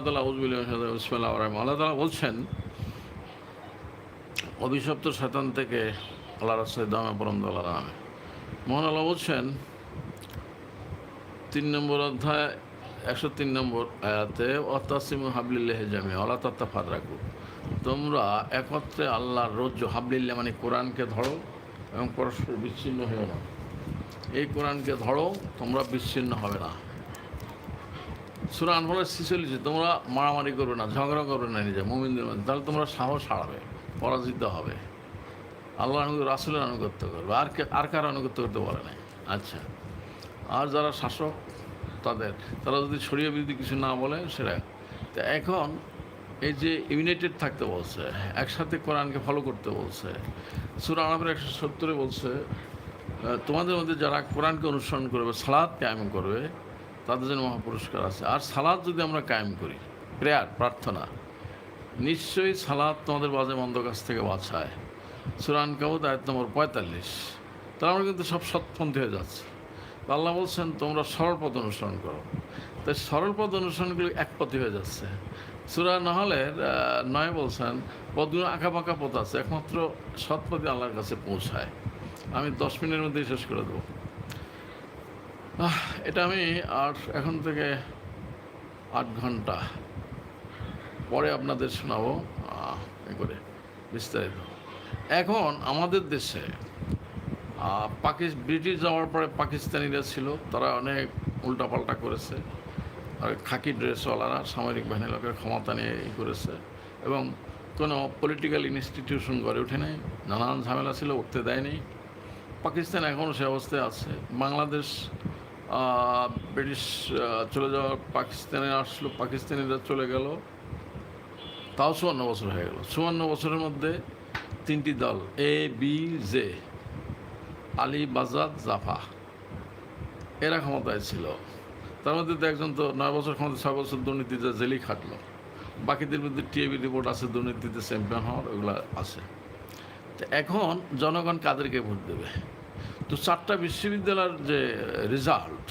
আল্লাহ তাআলা বলছেন, অভিশপ্ত শয়তান থেকে আল্লাহ রাসূলের দামে পরম দলার নামে। মহান আল্লাহ বলছেন, তিন নম্বর অধ্যায়, একশো তিন নম্বর আয়াতে হাবলিল্লাহ জামি আল্লাহ ফাদ রাখু তোমরা একত্রে আল্লাহর রোজ হাবলিল্লাহ মানে কোরআনকে ধরো এবং পরস্পর বিচ্ছিন্ন হয়েও না। এই কোরআনকে ধরো, তোমরা বিচ্ছিন্ন হবে না। সুরা আনফলের ছিচল্লিশে তোমরা মারামারি করবে না, ঝগড়া করবে না নিজে, মুমিনদের মধ্যে। তাহলে তোমরা সাহস হারাবে, পরাজিত হবে। আল্লাহ আনুগত রাসুলের আনুগত্য করবে। আর আর কার আনুগত্য করতে পারে না আচ্ছা। আর যারা শাসক, তাদের তারা যদি ছড়িয়ে বিরোধী কিছু না বলে, সেটা। তো এখন এই যে ইউনাইটেড থাকতে বলছে, একসাথে কোরআনকে ফলো করতে বলছে, সুরা আনাবের একশো সত্তরে বলছে তোমাদের মধ্যে যারা কোরআনকে অনুসরণ করবে সালাদ কায়েম করবে তাদের জন্য মহাপুরস্কার আছে। আর সালাদ যদি আমরা কায়েম করি, প্রেয়ার, প্রার্থনা, নিশ্চয়ই সালাদ তোমাদের বাজে মন্দ কাছ থেকে বাঁচায়। সুরান কাবুদ আয়াত নম্বর পঁয়তাল্লিশ। তাহলে আমরা কিন্তু সব সৎপন্থী হয়ে যাচ্ছে। আল্লাহ বলছেন, তোমরা সরল পথ অনুসরণ করো। তাই সরল পথ অনুসরণগুলো একপথী হয়ে যাচ্ছে। সুরা নহলের নয় বলছেন পথগুলো আঁকা পাকা পথ আছে, একমাত্র সৎপথে আল্লাহর কাছে পৌঁছায়। আমি দশ মিনিটের মধ্যেই শেষ করে দেবো। এটা আমি আর এখন থেকে আট ঘণ্টা পরে আপনাদের শোনাবো এ করে বিস্তারিত। এখন আমাদের দেশে পাকিস, ব্রিটিশ যাওয়ার পরে পাকিস্তানিরা ছিল, তারা অনেক উল্টাপাল্টা করেছে। আর খাকি ড্রেসওয়ালারা, সামরিক বাহিনীর লোকের ক্ষমতা নিয়ে ই করেছে। এবং কোনো পলিটিক্যাল ইনস্টিটিউশন গড়ে ওঠে নাই, নানান ঝামেলা ছিল, উঠতে দেয়নি। পাকিস্তান এখনও সে অবস্থায় আছে। বাংলাদেশ ব্রিটিশ চলে যাওয়ার পাকিস্তানে আসলো, পাকিস্তানিরা চলে গেল। তাও চুয়ান্ন বছর হয়ে গেল। চুয়ান্ন বছরের মধ্যে তিনটি দল এ বি জে আলী বাজাদ, জাফা, এরা ক্ষমতায় ছিল। তার মধ্যে তো একজন তো নয় বছর ক্ষমতা, ছয় বছর দুর্নীতিতে জেলি খাটলো। বাকিদের মধ্যে টিএবি রিপোর্ট আছে, দুর্নীতিতে চ্যাম্পিয়ন হওয়ার, ওগুলো আছে। তো এখন জনগণ কাদেরকে ভোট দেবে? তো চারটা বিশ্ববিদ্যালয়ের যে রেজাল্ট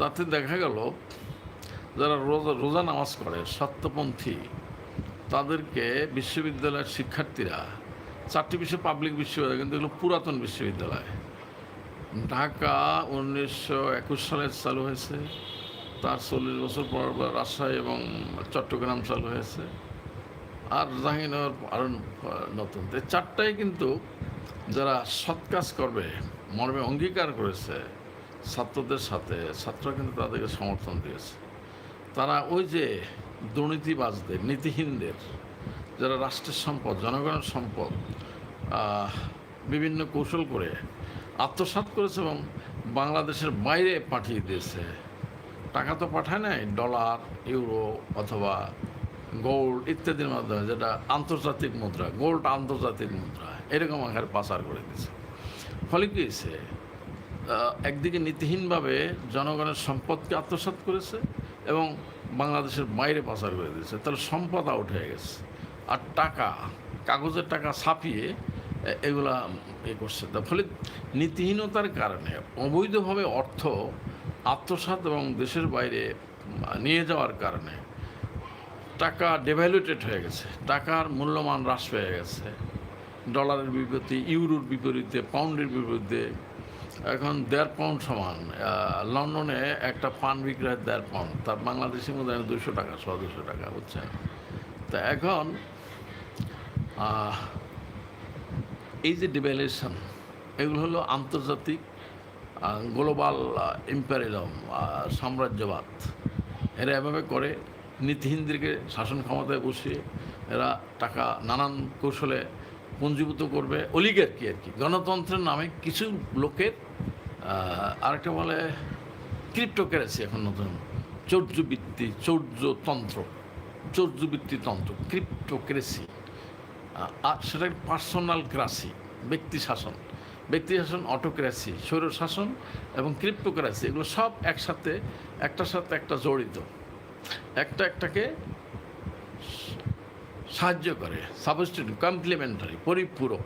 তাতে দেখা গেল যারা রোজা রোজা নামাজ করে সত্যপন্থী তাদেরকে বিশ্ববিদ্যালয়ের শিক্ষার্থীরা, চারটি বিশ্ব পাবলিক বিশ্ববিদ্যালয়, কিন্তু এগুলো পুরাতন বিশ্ববিদ্যালয়। ঢাকা উনিশশো একুশ সালে চালু হয়েছে, তার চল্লিশ বছর পর রাজশাহী এবং চট্টগ্রাম চালু হয়েছে, আর জাহাঙ্গীরনগর আরও নতুন। এই চারটাই কিন্তু যারা সৎ কাজ করবে মর্মে অঙ্গীকার করেছে ছাত্রদের সাথে। ছাত্ররা কিন্তু তাদেরকে সমর্থন দিয়েছে। তারা ওই যে দুর্নীতিবাজদের, নীতিহীনদের, যারা রাষ্ট্রের সম্পদ, জনগণের সম্পদ বিভিন্ন কৌশল করে আত্মসাৎ করেছে এবং বাংলাদেশের বাইরে পাঠিয়ে দিয়েছে। টাকা তো পাঠায় নাই, ডলার, ইউরো অথবা গোল্ড ইত্যাদির মাধ্যমে, যেটা আন্তর্জাতিক মুদ্রা, গোল্ড আন্তর্জাতিক মুদ্রা, এরকম আকারে পাচার করে দিয়েছে। ফলে কী হয়েছে? একদিকে নীতিহীনভাবে জনগণের সম্পদকে আত্মসাৎ করেছে এবং বাংলাদেশের বাইরে পাচার করে দিয়েছে। তাহলে সম্পদ আউট হয়ে গেছে। আর টাকা, কাগজের টাকা ছাপিয়ে এগুলা এ করছে। তার ফলে নীতিহীনতার কারণে অবৈধভাবে অর্থ আত্মসাৎ এবং দেশের বাইরে নিয়ে যাওয়ার কারণে টাকা ডেভ্যালুয়েটেড হয়ে গেছে। টাকার মূল্যমান হ্রাস পেয়ে গেছে। ডলারের বিপরীতে, ইউরোর বিপরীতে, পাউন্ডের বিপরীতে, এখন দেড় পাউন্ড সমান। লন্ডনে একটা পান বিক্রয়ের দেড় পাউন্ড, তার বাংলাদেশের মধ্যে দুশো টাকা ছ দুশো টাকা, বুঝছেন? তা এখন এই যে ডিভ্যালুয়েশন, এগুলো হলো আন্তর্জাতিক গ্লোবাল ইম্প্যারিজম সাম্রাজ্যবাদ। এরা এভাবে করে, নীতিহীনদেরকে শাসন ক্ষমতায় বসিয়ে, এরা টাকা, নানান কৌশলে পুঞ্জীভূত করবে অলিগের কি আর কি। গণতন্ত্রের নামে কিছু লোকের আরেকটা বলে ক্রিপ্টোকারেন্সি এখন নতুন। চৌর্যবৃত্তি, চৌর্যতন্ত্র চৌর্যবৃত্তি তন্ত্র ক্রিপ্টোক্রেসি আর সেটা পার্সোনাল ক্রাসি, ব্যক্তি শাসন। ব্যক্তি শাসন, অটোক্রাসি, স্বৈর শাসন এবং ক্রিপ্টোক্রাসি, এগুলো সব একসাথে, একটার সাথে একটা জড়িত। একটা একটাকে সাহায্য করে সাবস্টিটিউট কমপ্লিমেন্টারি পরিপূরক।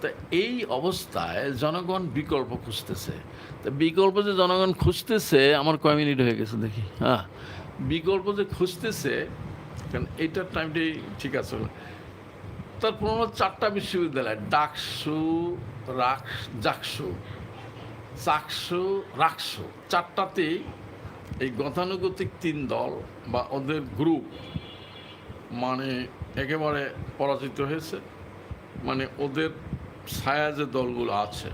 তা এই অবস্থায় জনগণ বিকল্প খুঁজতেছে। তা বিকল্প যে জনগণ খুঁজতেছে, আমার কয় মিনিট হয়ে গেছে দেখি হ্যাঁ। বিকল্প যে খুঁজতেছে, কারণ এইটার টাইমটাই ঠিক আছে। তার পুরোনো চারটা বিশ্ববিদ্যালয়, ডাকসু, রাক্স, জাকসু, চাকসু, রাকসু, চারটাতেই এই গতানুগতিক তিন দল বা ওদের গ্রুপ মানে একেবারে পরাজিত হয়েছে। মানে ওদের ছায়া যে দলগুলো আছে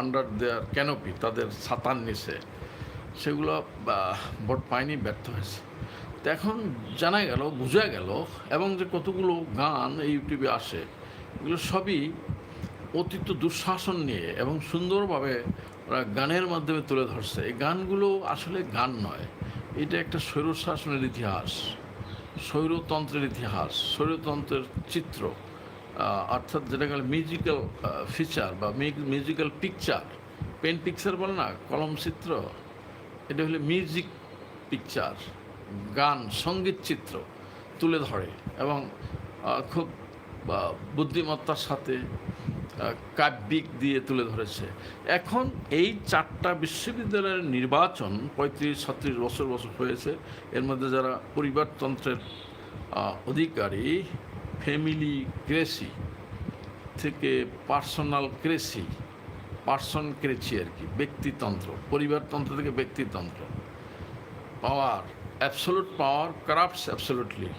আন্ডার দেয়ার ক্যানোপি তাদের ছাতার নিচে, সেগুলো ভোট পায়নি, ব্যর্থ হয়েছে। তো এখন জানা গেল, বোঝা গেল, এবং যে কতগুলো গান এই ইউটিউবে আসে, এগুলো সবই অতীত দুঃশাসন নিয়ে, এবং সুন্দরভাবে ওরা গানের মাধ্যমে তুলে ধরছে। এই গানগুলো আসলে গান নয়, এটা একটা স্বৈরশাসনের ইতিহাস। স্বৈরতন্ত্রের ইতিহাস, স্বৈরতন্ত্রের চিত্র অর্থাৎ যেটাকে মিউজিক্যাল ফিচার বা মিউজিক্যাল পিকচার পেন পিকচার বলে না, কলম চিত্র। এটা হলে মিউজিক পিকচার গান, সংগীত চিত্র তুলে ধরে এবং খুব বুদ্ধিমত্তার সাথে কাব্যিক দিয়ে তুলে ধরেছে। এখন এই চারটা বিশ্ববিদ্যালয়ের নির্বাচন পঁয়ত্রিশ, ছত্রিশ বছর বছর হয়েছে। এর মধ্যে যারা পরিবারতন্ত্রের অধিকারী, ফ্যামিলি ক্রেসি থেকে পার্সোনাল ক্রেসি, পার্সন ক্রেসি আর কি, ব্যক্তিতন্ত্র, পরিবারতন্ত্র থেকে ব্যক্তিতন্ত্র। পাওয়ার, অ্যাবসোলুট পাওয়ার কারাপ্টস অ্যাবসোলুটলি।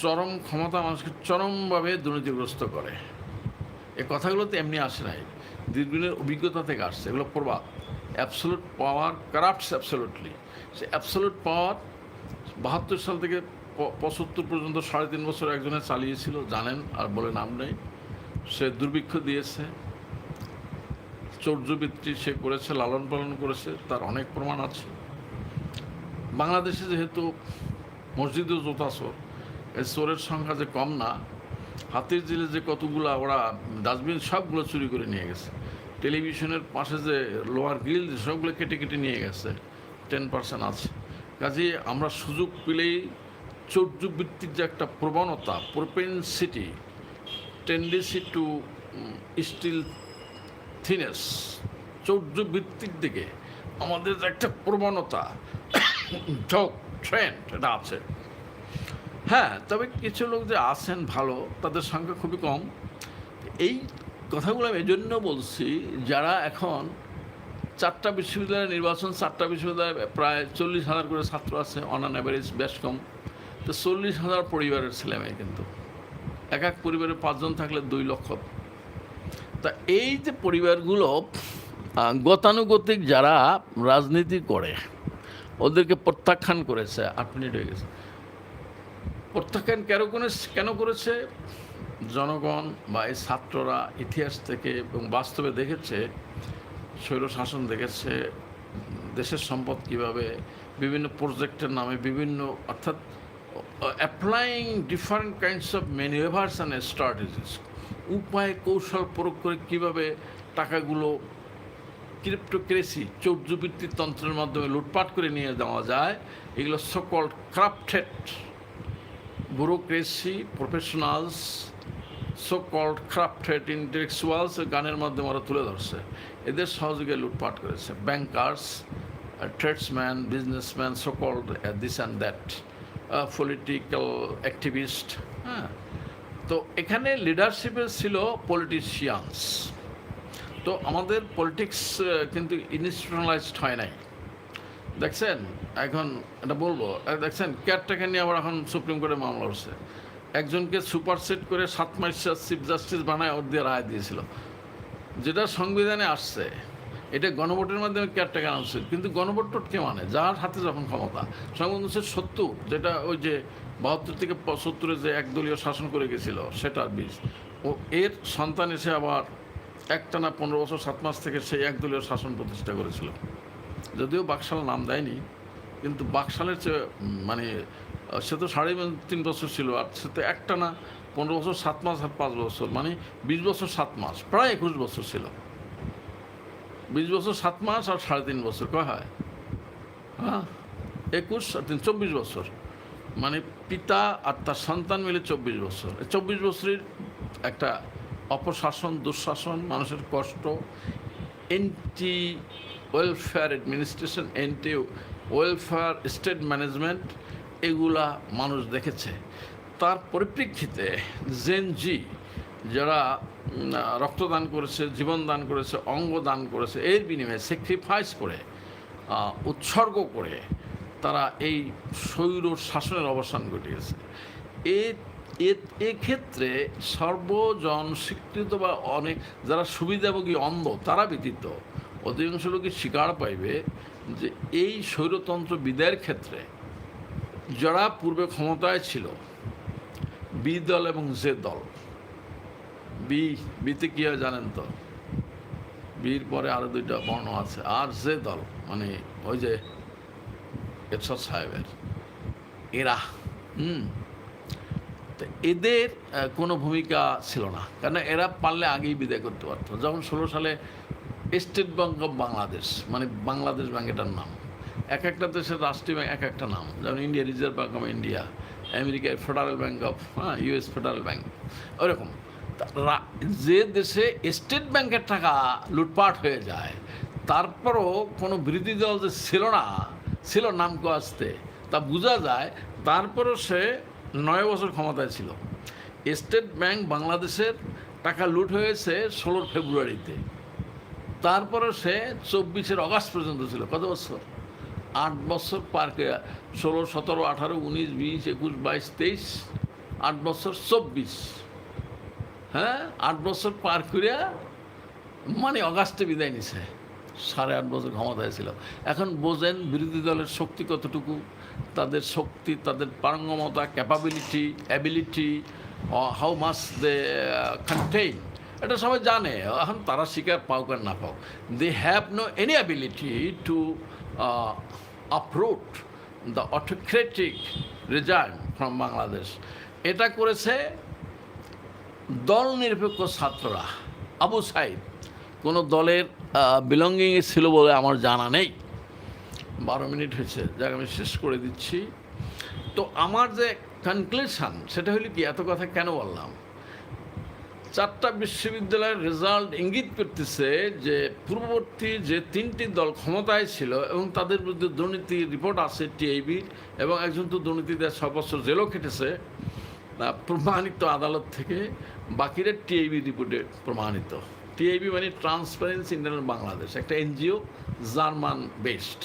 চরম ক্ষমতা মানুষকে চরমভাবে দুর্নীতিগ্রস্ত করে। এই কথাগুলো তো এমনি আসে নাই। দীর্ঘদিনের অভিজ্ঞতা থেকে আসছে। এগুলো প্রবাদ। অ্যাবসোলুট পাওয়ার কারাপ্টস অ্যাবসোলুটলি সে অ্যাবসোলুট পাওয়ার বাহাত্তর সাল থেকে পঁচাত্তর পর্যন্ত সাড়ে তিন বছর একজনে চালিয়েছিল, জানেন আর বলে নাম নেই। সে দুর্ভিক্ষ দিয়েছে। চৌর্যবৃত্তি সে করেছে, লালন পালন করেছে, তার অনেক প্রমাণ আছে। বাংলাদেশে যেহেতু মসজিদও জোতাচোর এই চোরের সংখ্যা যে কম না হাতির জিলে যে কতগুলা ওরা ডাস্টবিন সবগুলো চুরি করে নিয়ে গেছে। টেলিভিশনের পাশে যে লোহার গ্রিল, সবগুলো কেটে কেটে নিয়ে গেছে। টেন পার্সেন্ট আছে। কাজে আমরা সুযোগ পেলেই চৌর্যবৃত্তির যে একটা প্রবণতা প্রোপেনসিটি টেন্ডেন্সি টু স্টিল থিনেস চৌর্যবৃত্তির দিকে আমাদের একটা প্রবণতা, ঝোঁক ট্রেন্ড এটা আছে। হ্যাঁ তবে কিছু লোক যে আছেন ভালো, তাদের সংখ্যা খুবই কম। এই কথাগুলো আমি এজন্য বলছি, যারা এখন চারটা বিশ্ববিদ্যালয়ের নির্বাচন, চারটা বিশ্ববিদ্যালয়ে প্রায় চল্লিশ হাজার করে ছাত্র আছে অন অ্যান অ্যাভারেজ বেশ কম। তো চল্লিশ হাজার পরিবারের ছেলে মেয়ে কিন্তু। এক এক পরিবারে পাঁচজন থাকলে দুই লক্ষ। তা এই যে পরিবারগুলো গতানুগতিক যারা রাজনীতি করে, ওদেরকে প্রত্যাখ্যান করেছে, আট মিনিট হয়ে গেছে। প্রত্যাখ্যান কেন করে কেন করেছে? জনগণ বা এই ছাত্ররা ইতিহাস থেকে এবং বাস্তবে দেখেছে, স্বৈর শাসন দেখেছে, দেশের সম্পদ কীভাবে বিভিন্ন প্রজেক্টের নামে বিভিন্ন, অর্থাৎ applying different kinds of manoeuvres and strategies উপায় কৌশল প্রয়োগ করে কীভাবে টাকাগুলো ক্রিপ্টোক্রেসি চৌর্যবৃত্তির তন্ত্রের মাধ্যমে লুটপাট করে নিয়ে যাওয়া যায়, এগুলো সকল crafted bureaucracy professionals so called crafted intellectuals গানের মাধ্যমে ওরা তুলে ধরছে। এদের সহযোগে লুটপাট করেছে। Bankers tradesman businessman so called this and that political activist হ্যাঁ। তো এখানে লিডারশিপে ছিল পলিটিশিয়ানস তো আমাদের পলিটিক্স কিন্তু ইনস্টিটিউশনালাইজড হয় নাই। দেখছেন, এখন এটা বলব দেখছেন কেয়ারটেকার নিয়ে আবার এখন সুপ্রিম কোর্টে মামলা হচ্ছে। একজনকে সুপারসেট করে সাত মাস চিফ জাস্টিস বানায় ওর দিয়ে রায় দিয়েছিল। যেটা সংবিধানে আসছে, এটা গণভোটের মাধ্যমে কেয়ারটেকার আনছে কিন্তু গণভোট কে মানে? যার হাতে যখন ক্ষমতা, সংবিধান হচ্ছে সত্তর, যেটা ওই যে বাহাত্তর থেকে সত্তরে যে একদলীয় শাসন করে গেছিল সেটার বীজ ও এর সন্তান এসে আবার একটানা পনেরো বছর, সাত মাস থেকে সেই একদলীয় শাসন প্রতিষ্ঠা করেছিল। যদিও বাকশাল নাম দেয়নি, কিন্তু বাকশালের চেয়ে মানে সে তো সাড়ে তিন বছর ছিল, আর সে তো একটা না, পনেরো বছর, সাত মাস আর পাঁচ বছর মানে বিশ বছর, সাত মাস, প্রায় একুশ বছর ছিল। বিশ বছর, সাত মাস আর সাড়ে তিন বছর, কয় হয়? হ্যাঁ একুশ আর তিন, চব্বিশ বছর। মানে পিতা আর তার সন্তান মিলে চব্বিশ বছর। চব্বিশ বছরের একটা অপশাসন, দুঃশাসন, মানুষের কষ্ট, anti welfare administration anti welfare state management এগুলা মানুষ দেখেছে। তার পরিপ্রেক্ষিতে জেন জি যারা রক্তদান করেছে, জীবন দান করেছে, অঙ্গ দান করেছে, এর বিনিময়ে স্যাক্রিফাইস করে উৎসর্গ করে তারা এই স্বৈর শাসনের অবসান ঘটিয়েছে এ- এক্ষেত্রে সর্বজন স্বীকৃত বা অনেক, যারা সুবিধাভোগী অন্ধ, তারা ব্যতীত অধিকাংশ লোকই স্বীকার পাইবে যে এই স্বৈরতন্ত্র বিদায়ের ক্ষেত্রে যারা পূর্বে ক্ষমতায় ছিল, বি দল এবং জে দল, বি, বিতে কী হয় জানেন তো? বির পরে আরও দুইটা বর্ণ আছে, আর জে দল মানে ওই যে এরশাদ সাহেবের, এরা, হুম? তো এদের কোনো ভূমিকা ছিল না কারণ এরা পারলে আগেই বিদায় করতে পারতো। যখন ষোলো সালে স্টেট ব্যাঙ্ক অফ বাংলাদেশ মানে বাংলাদেশ ব্যাংক এটার নাম। এক একটা দেশের রাষ্ট্রীয় ব্যাঙ্ক এক একটা নাম। যেমন India Reserve Bank of India আমেরিকার ফেডারেল ব্যাঙ্ক অফ হ্যাঁ ইউএস ফেডারেল ব্যাঙ্ক ওরকম। যে দেশে স্টেট ব্যাংকের টাকা লুটপাট হয়ে যায়, তারপরও কোনো বিরোধী দল যে ছিল না, ছিল নামকো আসতে, তা বোঝা যায়, তারপরও সে নয় বছর ক্ষমতায় ছিল। স্টেট ব্যাংক বাংলাদেশের টাকা লুট হয়েছে ষোলো ফেব্রুয়ারিতে তারপরে সে চব্বিশের অগাস্ট পর্যন্ত ছিল, কত বছর? আট বছর পার করে ষোলো, সতেরো, আঠারো, উনিশ, বিশ, একুশ, বাইশ, তেইশ, আট বছর চব্বিশ। হ্যাঁ? আট বছর পার করিয়া মানে অগাস্টে বিদায় নিছে। সাড়ে আট বছর ক্ষমতায় ছিল। এখন বোঝেন বিরোধী দলের শক্তি কতটুকু? তাদের শক্তি, তাদের পারঙ্গমতা capability ability how much they contain এটা সবাই জানে। এখন তারা শিকার পাওক আর না পাওক they have no any ability to uproot the autocratic result from Bangladesh এটা করেছে দল নিরপেক্ষ ছাত্ররা। আবু সাইদ, কোনো দলের বিলঙ্গিংয়ে ছিল বলে আমার জানা নেই। বারো মিনিট হয়েছে, যাকে আমি শেষ করে দিচ্ছি। তো আমার যে কনক্লুশন সেটা হলো কি, এত কথা কেন বললাম? চারটা বিশ্ববিদ্যালয়ের রেজাল্ট ইঙ্গিত করতেছে যে পূর্ববর্তী যে তিনটি দল ক্ষমতায় ছিল এবং তাদের বিরুদ্ধে দুর্নীতির রিপোর্ট আছে টিআইবি এবং একজন তো দুর্নীতিতে ছ বছর জেলও খেটেছে প্রমাণিত আদালত থেকে বাকিরা টিআইবি রিপোর্টে প্রমাণিত। টিআইবি মানে ট্রান্সপারেন্সি ইন্টারনেট বাংলাদেশ একটা এনজিও, জার্মান বেসড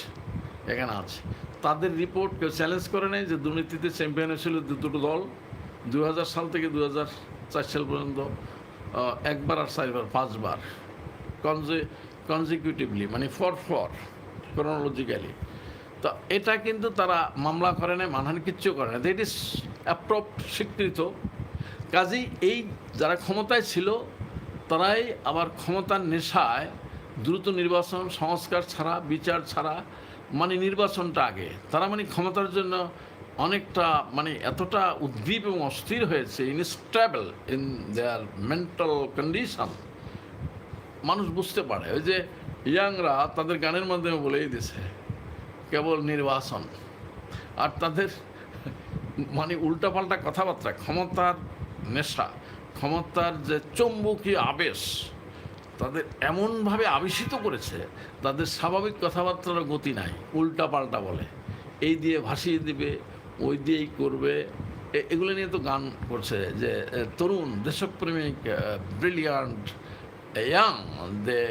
এখানে আছে। তাদের রিপোর্ট কেউ চ্যালেঞ্জ করে নাই যে দুর্নীতিতে চ্যাম্পিয়ন হয়েছিল দুটো দল দু হাজার সাল থেকে দু চার সাল পর্যন্ত একবার আর চারবার, পাঁচবার। কনজে কনজিকিউটিভলি মানে ফর ফর ক্রোনোলজিক্যালি তো এটা কিন্তু তারা মামলা করে না মানহানি কিচ্ছু করে না দ্যাট ইজ অ্যাপ্রপ স্বীকৃত কাজেই এই যারা ক্ষমতায় ছিল, তারাই আবার ক্ষমতার নেশায় দ্রুত নির্বাচন, সংস্কার ছাড়া, বিচার ছাড়া মানে নির্বাচনটা আগে। তারা মানে ক্ষমতার জন্য অনেকটা মানে এতটা উদ্দীপ এবং অস্থির হয়েছে instable in their mental condition মানুষ বুঝতে পারে। ওই যে ইয়াংরা তাদের গানের মাধ্যমে বলেই দিছে, কেবল নির্বাচন আর তাদের মানে উল্টাপাল্টা কথাবার্তা, ক্ষমতার নেশা, ক্ষমতার যে চৌম্বকীয় আবেশ, তাদের এমনভাবে আবেশিত করেছে, তাদের স্বাভাবিক কথাবার্তার গতি নাই, উল্টাপাল্টা বলে। এই দিয়ে ভাসিয়ে দিবে ওই দিয়েই করবে এগুলো নিয়ে তো গান করছে যে তরুণ দেশপ্রেমিক brilliant young, they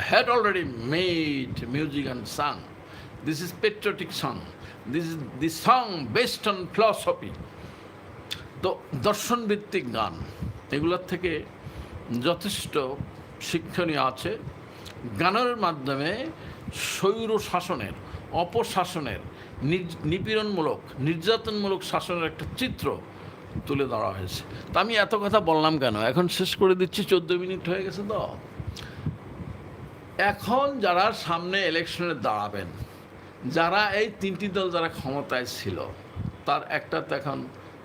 had already made music and sung. This is patriotic song. This is the song based on philosophy. তো দর্শনভিত্তিক গান এগুলোর থেকে যথেষ্ট শিক্ষণীয় আছে গানের মাধ্যমে স্বৈর শাসনের অপশাসনের নির- নিপীড়নমূলক, নির্যাতনমূলক শাসনের একটা চিত্র তুলে ধরা হয়েছে। তা আমি এত কথা বললাম কেন? এখন শেষ করে দিচ্ছি, চোদ্দ মিনিট হয়ে গেছে তো। এখন যারা সামনে ইলেকশনে দাঁড়াবেন, যারা এই তিনটি দল যারা ক্ষমতায় ছিল, তার একটা তো এখন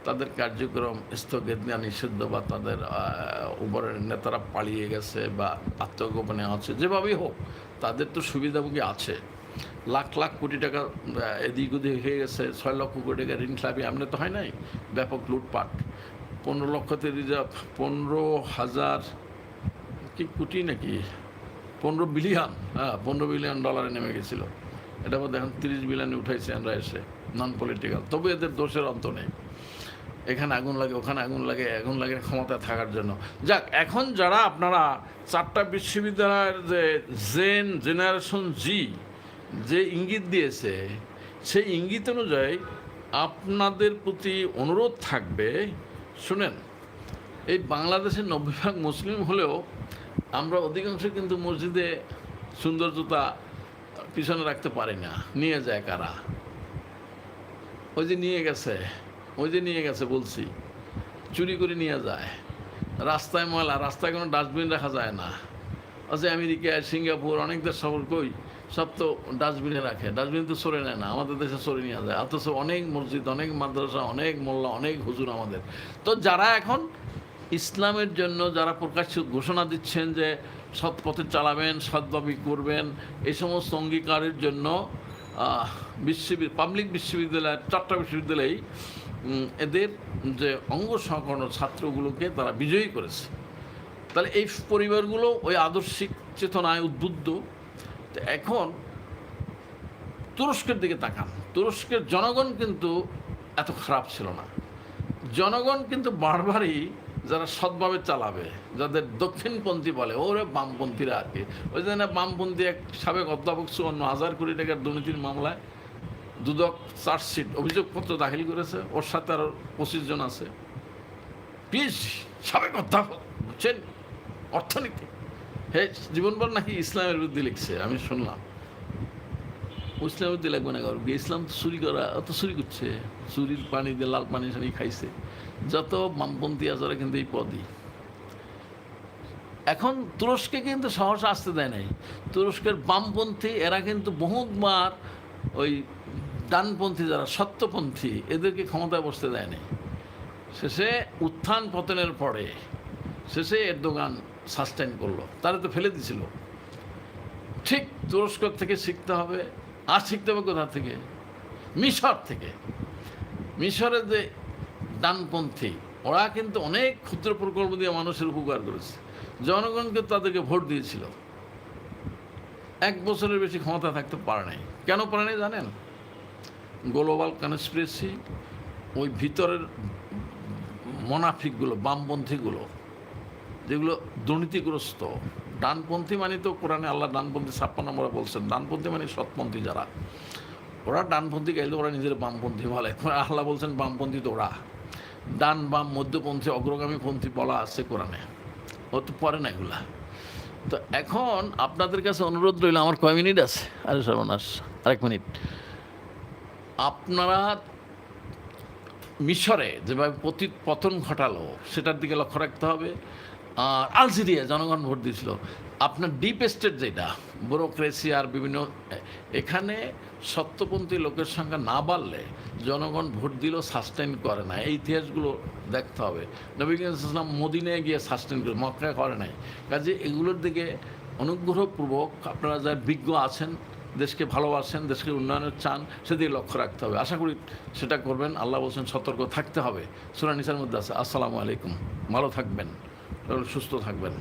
তাদের কার্যক্রম স্থগিত নিষিদ্ধ বা তাদের উপরের নেতারা পালিয়ে গেছে বা আত্মগোপনে আছে, যেভাবেই হোক, তাদের তো সুবিধাভোগী আছে। লাখ লাখ কোটি টাকা এদিক ওদিক হয়ে গেছে, ছয় লক্ষ কোটি টাকা ঋণ খেলাপি এমনি তো হয় নাই? ব্যাপক লুটপাট। পনেরো লক্ষতে রিজার্ভ পনেরো হাজার কি কোটি নাকি? পনেরো বিলিয়ন হ্যাঁ পনেরো বিলিয়ন ডলারে নেমে গেছিল। এটা বোধ এখন তিরিশ বিলিয়নে উঠাইছে আমরা এসে নন পলিটিক্যাল তবে এদের দোষের অন্ত নেই। এখানে আগুন লাগে, ওখানে আগুন লাগে আগুন লাগে ক্ষমতায় থাকার জন্য। যাক, এখন যারা আপনারা চারটা বিশ্ববিদ্যালয়ের যে জেন, জেনারেশন জি যে ইঙ্গিত দিয়েছে, সেই ইঙ্গিত অনুযায়ী আপনাদের প্রতি অনুরোধ থাকবে, শুনেন, এই বাংলাদেশের নব্বই ভাগ মুসলিম হলেও আমরা অধিকাংশ কিন্তু মসজিদে সৌন্দর্যতা পিছনে রাখতে পারি না, নিয়ে যায় কারা? ওই যে নিয়ে গেছে, ওই যে নিয়ে গেছে বলছি, চুরি করে নিয়ে যায়, রাস্তায় ময়লা, রাস্তায় কোনো ডাস্টবিন রাখা যায় না। আছে আমেরিকায়, সিঙ্গাপুর, অনেক দেশ সফর কই সব তো ডাস্টবিনে রাখে। ডাস্টবিন তো সরে নেয় না, আমাদের দেশে সরে নিয়ে যায়। অথচ অনেক মসজিদ, অনেক মাদ্রাসা, অনেক মোল্লা, অনেক হুজুর আমাদের। তো যারা এখন ইসলামের জন্য যারা প্রকাশ্য ঘোষণা দিচ্ছেন যে সৎ পথে চালাবেন সৎভাবে করবেন, এই সমস্ত অঙ্গীকারের জন্য বিশ্ববিদ্যালয় পাবলিক বিশ্ববিদ্যালয়, চারটা বিশ্ববিদ্যালয় এদের যে অঙ্গ সহকর্ণ ছাত্রগুলোকে তারা বিজয়ী করেছে। তাহলে এই পরিবারগুলো ওই আদর্শিক চেতনায় উদ্বুদ্ধ। তো এখন তুরস্কের দিকে তাকান। তুরস্কের জনগণ কিন্তু এত খারাপ ছিল না। জনগণ কিন্তু বারবারই যারা সৎভাবে চালাবে, যাদের দক্ষিণপন্থী বলে, ওরে বামপন্থীরা আর কি। ওই জন্য বামপন্থী এক সাবেক অধ্যাপক সুবর্ণ হাজার কোটি টাকার দুর্নীতির মামলায় দুদক চার্জশিট অভিযোগপত্র দাখিল করেছে। ওর সাথে আরও পঁচিশ জন আছে। পিএইচডি সাবেক অধ্যাপক বুঝছেন অর্থনীতি। হে, জীবনভর নাকি ইসলামের বিরুদ্ধে লিখছে? আমি শুনলাম। ইসলামের বিরুদ্ধে লাগবে না কারণ ইসলাম তো চুরি করা, অত চুরি করছে। চুরির পানি দিয়ে লাল পানি সানি খাইছে। যত বামপন্থী আছে ওরা কিন্তু এই পদই। এখন তুরস্কে কিন্তু সহসা আসতে দেয় নাই। তুরস্কের বামপন্থী, এরা কিন্তু বহুতবার ওই ডানপন্থী যারা, সত্যপন্থী, এদেরকে ক্ষমতায় বসতে দেয় নাই। শেষে উত্থান পতনের পরে, শেষে এর দোকান সাস্টেন করল। তারা তো ফেলে দিছিল ঠিক তুরস্ক থেকে শিখতে হবে। আর শিখতে হবে কোথা থেকে? মিশর থেকে। মিশরের যে ডানপন্থী, ওরা কিন্তু অনেক ক্ষুদ্র প্রকল্প দিয়ে মানুষের উপকার করেছে। জনগণকে তাদেরকে ভোট দিয়েছিল। এক বছরের বেশি ক্ষমতা থাকতে পারে নাই। কেন পারে নাই জানেন? গ্লোবাল কনস্পিরেসি ওই ভিতরের মনাফিকগুলো, বামপন্থীগুলো যেগুলো দুর্নীতিগ্রস্ত। ডানপন্থী মানে তো কোরআনে আল্লাহ ডানপন্থী ছাপ্পান্ন নম্বরে বলছেন, ডানপন্থী মানে সৎপন্থী যারা। ওরা ডানপন্থী গাইলে ওরা নিজের বামপন্থী বলে। আল্লাহ বলছেন, বামপন্থী তো ওরা ডান, বাম, মধ্যপন্থী অগ্রগামী পন্থী বলা আছে কোরআনে। ও তো পরে না এগুলা। তো এখন আপনাদের কাছে অনুরোধ রইল, আমার কয় মিনিট আছে? আরে সর্বনাশ, আরেক মিনিট। আপনারা মিশরে যেভাবে পতি, পতন ঘটালো, সেটার দিকে লক্ষ্য রাখতে হবে। আর আলজেরিয়া জনগণ ভোট দিয়েছিল। আপনার ডিপ স্টেট যেটা ব্যুরোক্রেসি আর বিভিন্ন, এখানে সত্যপন্থী লোকের সংখ্যা না বাড়লে জনগণ ভোট দিলেও সাস্টেন করে না। এই ইতিহাসগুলো দেখতে হবে। নবীলাম মদিনায় গিয়ে সাস্টেন করে মক্কা করে নাই। কাজে এগুলোর দিকে অনুগ্রহপূর্বক আপনারা যারা বিজ্ঞ আছেন, দেশকে ভালোবাসেন, দেশকে উন্নয়নের চান, সেদিকে লক্ষ্য রাখতে হবে। আশা করি সেটা করবেন। আল্লাহ বলছেন সতর্ক থাকতে হবে। সুরানিসার মধ্যে আছে। আসসালামু আলাইকুম। ভালো থাকবেন। সুস্থ থাকবেন।